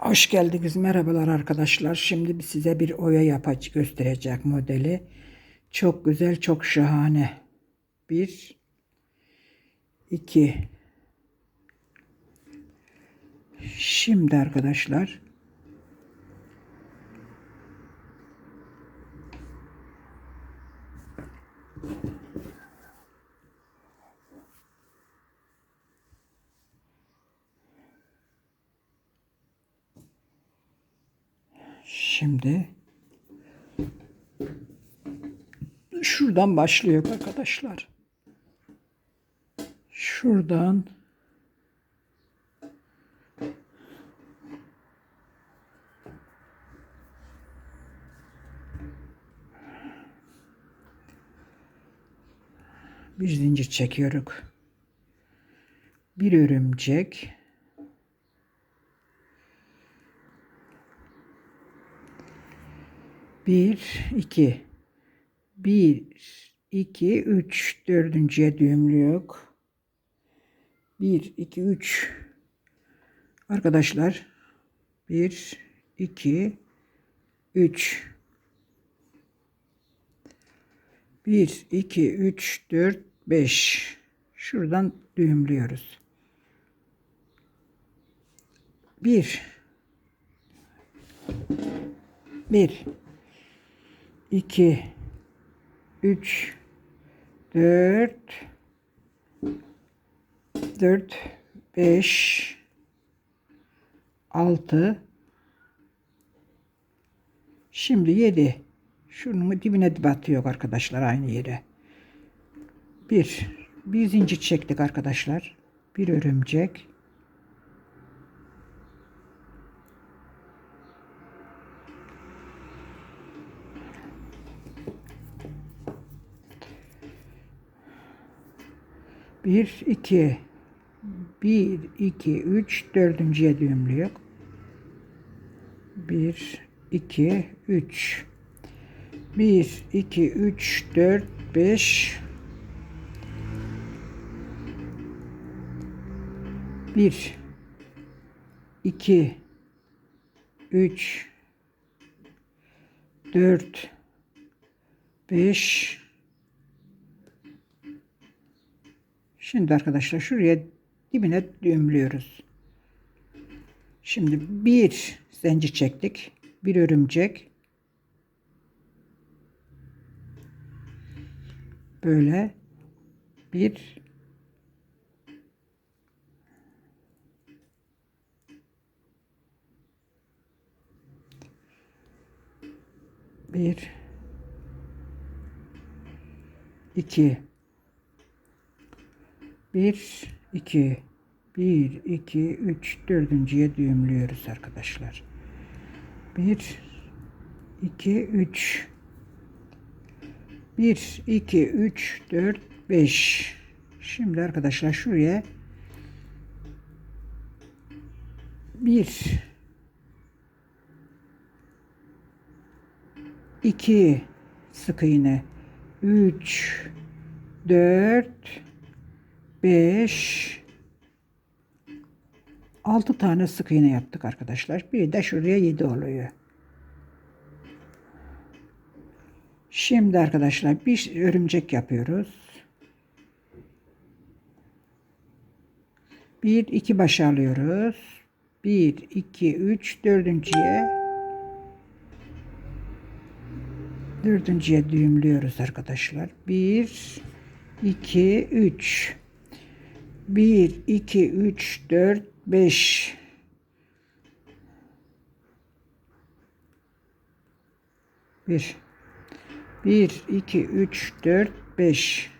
Hoş geldiniz. Merhabalar arkadaşlar. Şimdi size bir oya yapacak gösterecek modeli. Çok güzel, çok şahane. Bir, iki. Şimdi arkadaşlar Şimdi şuradan başlıyor arkadaşlar. Şuradan bir zincir çekiyoruz. Bir örümcek Bir, iki. Bir, iki, üç. Dördüncüye düğümlüyor. Bir, iki, üç. Arkadaşlar. Bir, iki, üç. Bir, iki, üç, dört, beş. Şuradan düğümlüyoruz. Bir. Bir. 2 3 4 4 5 6 Şimdi 7 şunun dibine batıyor arkadaşlar aynı yere. Bir, bir zincir çektik arkadaşlar. Bir örümcek. Bir, iki, bir, iki, üç, dördüncüye düğümlüyor. Bir, iki, üç. Bir, iki, üç, dört, beş. Bir, iki, üç, dört, beş, Şimdi arkadaşlar şuraya dibine düğümlüyoruz. Şimdi bir zincir çektik. Bir örümcek. Böyle bir bir iki 1 2 1 2 3 dördüncüye düğümlüyoruz arkadaşlar. 1 2 3 1 2 3 4 5 Şimdi arkadaşlar şuraya 1 2 sık iğne. 3 4 5 6 tane sık iğne yaptık arkadaşlar. Bir de şuraya 7 oluyor. Şimdi arkadaşlar bir örümcek yapıyoruz. 1 2 baş alıyoruz. 1 2 3 dördüncüye dördüncüye düğümlüyoruz arkadaşlar. 1 2 3 1, 2, 3, 4, 5. Bir. Bir, iki, üç, dört, beş.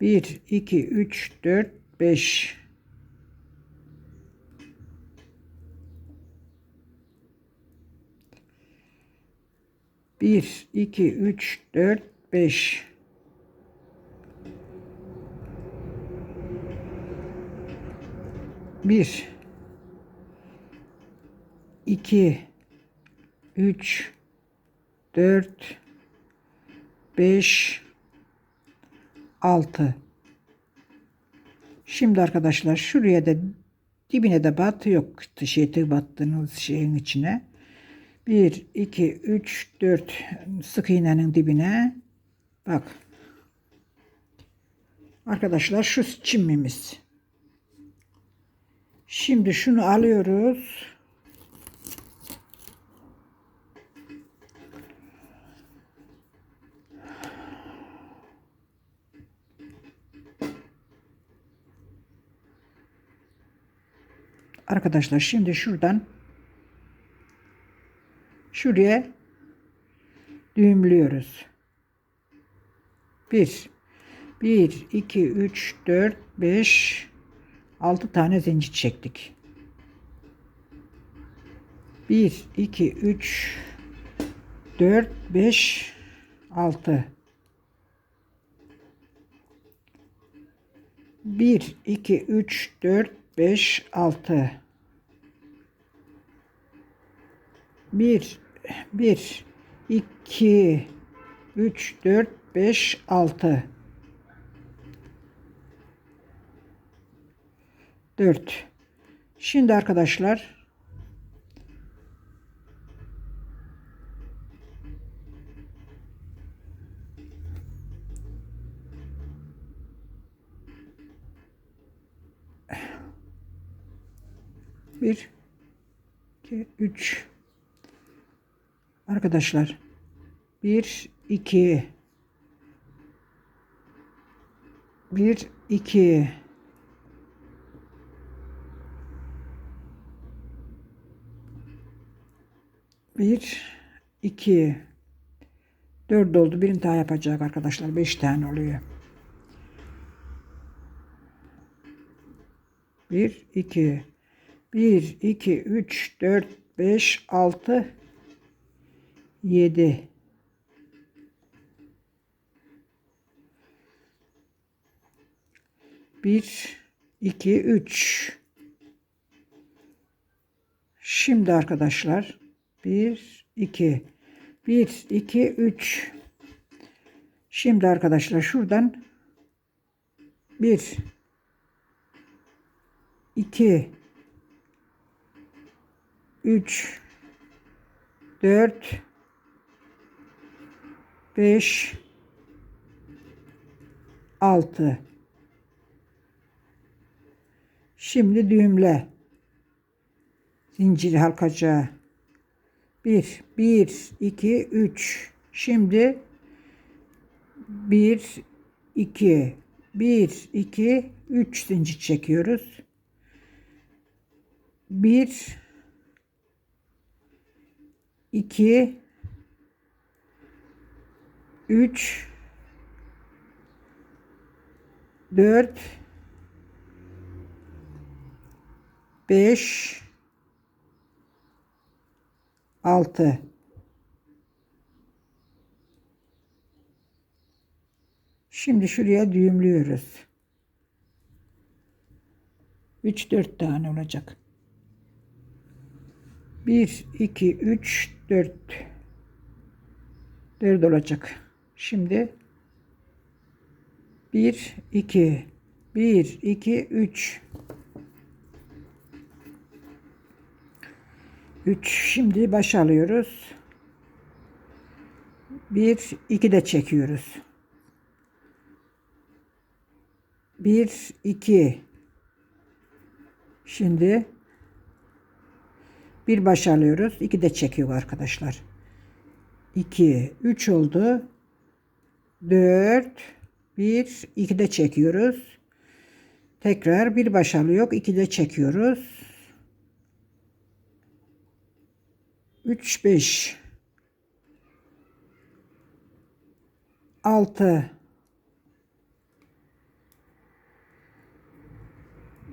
Bir, iki, üç, dört, beş. Bir, iki, üç, dört, 5 1 2 3 4 5 6 Şimdi arkadaşlar şuraya da dibine de batı yok. Şey tığ battığınız şeyin içine. 1, 2, 3, 4 sık iğnenin dibine. Bak. Arkadaşlar şu çimimiz. Şimdi şunu alıyoruz. Arkadaşlar şimdi şuradan şuraya düğümlüyoruz. 1 1 2 3 4 5 6 tane zincir çektik. 1 2 3 4 5 6 1 2 3 4 5 6 1 1 2 3 4 5 6 4 Şimdi arkadaşlar bir iki üç. Arkadaşlar bir iki bir iki. Bir iki. Dört oldu birini daha yapacak arkadaşlar. Beş tane oluyor. Bir iki. 1, 2, 3, 4, 5, 6, 7. Bir, iki, üç. Şimdi arkadaşlar bir, iki, bir, iki, üç. Şimdi arkadaşlar şuradan bir, iki, 3 4 5 6 Şimdi düğümle. Zincir halkacağı 1 1 2 3 Şimdi 1 2 1 2 3 zincir çekiyoruz. 1 2 3 4 5 6 Şimdi şuraya düğümlüyoruz. 3 4 tane olacak. 1 2 3 4 4 olacak. Şimdi 1 2 1 2 3 3 şimdi baş alıyoruz. 1 2 de çekiyoruz. 1 2 Şimdi bir baş alıyoruz. iki de çekiyor arkadaşlar. 2, 3 oldu. 4, 1, 2 de çekiyoruz. Tekrar bir baş alıyor. 2 de çekiyoruz. 3, 5, 6,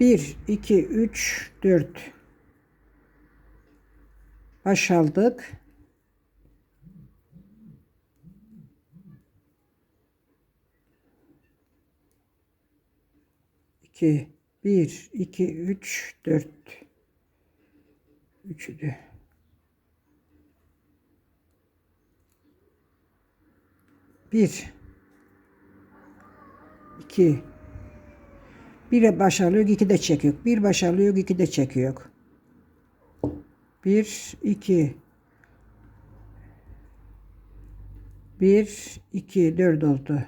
1, 2, 3, 4, baş aldık. İki, bir, iki, üç, dört. Üçü de. Bir, iki, Bir baş alıyor, iki de çekiyor. Bir baş alıyor, iki de çekiyor. Bir, iki. Bir, iki, dört oldu.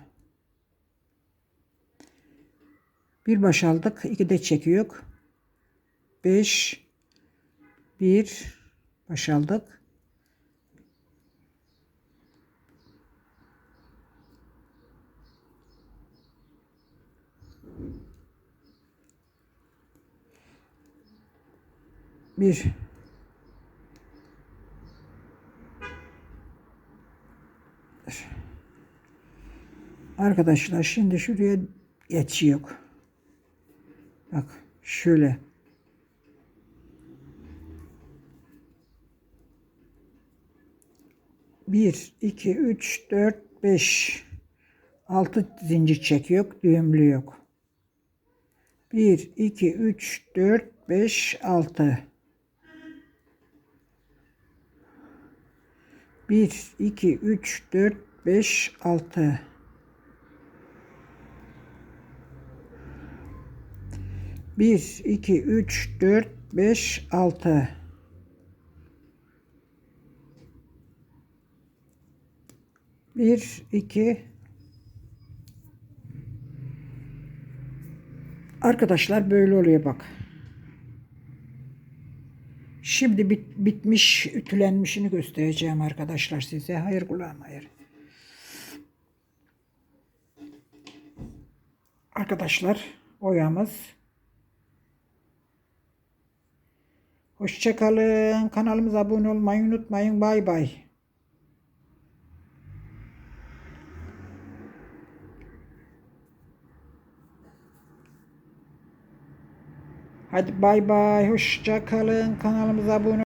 Bir baş aldık, iki de çekiyor. Beş, bir baş aldık. Bir. Arkadaşlar şimdi şuraya geçiyor. Bak şöyle. Bir, iki, üç, dört, beş. Altı zincir çekiyor, düğümlü yok. Bir, iki, üç, dört, beş, altı. Bir, iki, üç, dört, beş, altı. Bir, iki, üç, dört, beş, altı. Bir, iki. Arkadaşlar böyle oluyor bak. Şimdi bit, bitmiş, ütülenmişini göstereceğim arkadaşlar size. Hayır kulağım hayır. Arkadaşlar oyamız. Hoşçakalın. Kanalımıza abone olmayı unutmayın. Bay bay. Hadi bay bay. Hoşça kalın. Kanalımıza abone